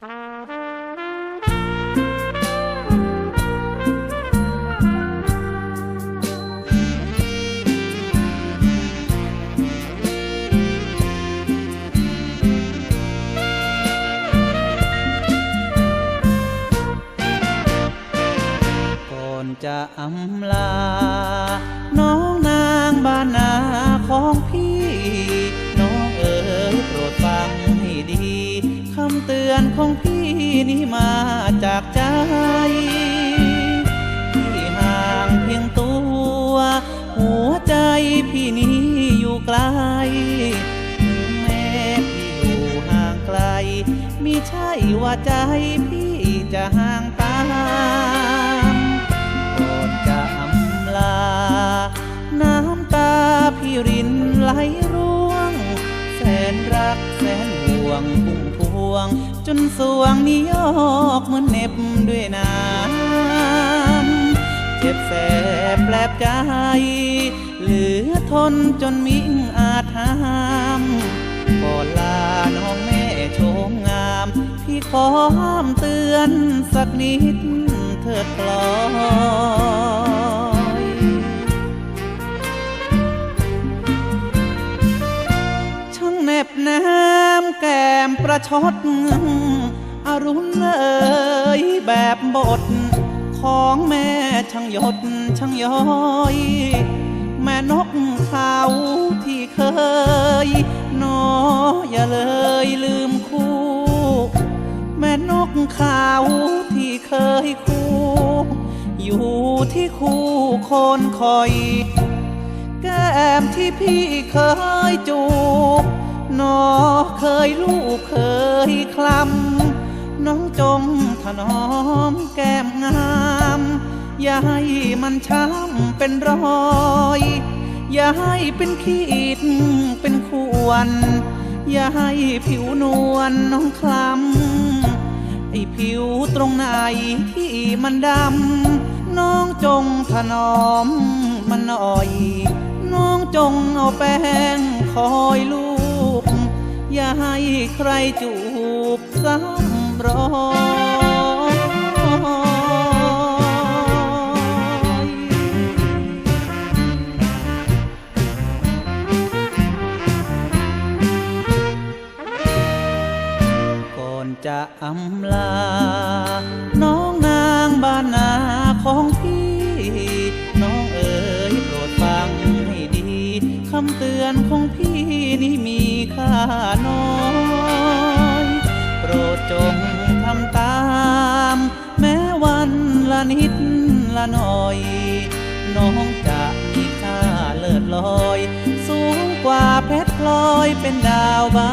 ก่อนจะอำลา น้องนางบ้านนา อนของพี่นี่มาจากใจพี่ห่างเพียงตัว หัวใจพี่นี้อยู่ไกลถึงแม้พี่อยู่ห่างไกลมิใช่ว่าใจพี่จะห่างตามก่อนจะอำลา น้ำตาพี่รินไหลร่วง แสนรักแสนห่วงพุ่งพ วง จนสวงนี้ยอกเหมือนเน็บด้วยน้ำเจ็บแสบแปลบใจ เหลือทนจนมิ่งอาจหามก่อนลาน้องแม่โชมงาม พี่ขอห้ามเตือนสักนิดเถิดปลอยช่างเน็บแน มประชด อรุณเอ่ยแบบบท ของแม่ช่างหยดช่างย้อย แม่นกเขาที่เคยนออย่าเลยลืมคู่ แม่นกเขาที่เคยคู่ อยู่ที่คู่คนคอย แก้มที่พี่เคยจูบ น้อเคยลูกเคยคลำน้องจงถนอมแก้มงามอย่าให้มันช้ำเป็นรอยอย่าให้เป็นขีดเป็นข่วน อย่าให้ผิวนวลน้องคล้ำไอผิวตรงไหนที่มันดำ น้องจงถนอมมันหน่อย น้องจงเอาแป้งคอยลู ใครจูบซ้ำรอยก่อนจะอำลา น้องนางบ้านนาของพี่ น้องเอ๋ยโปรดฟังให้ดีคำเตือนของพี่นี่มี ค่าน้อยโปรดจงทำตาม แม้วันละนิดละหน่อย น้องจะมีค่าเลิศลอย สูงกว่าเพชรพลอยเป็นดาวบา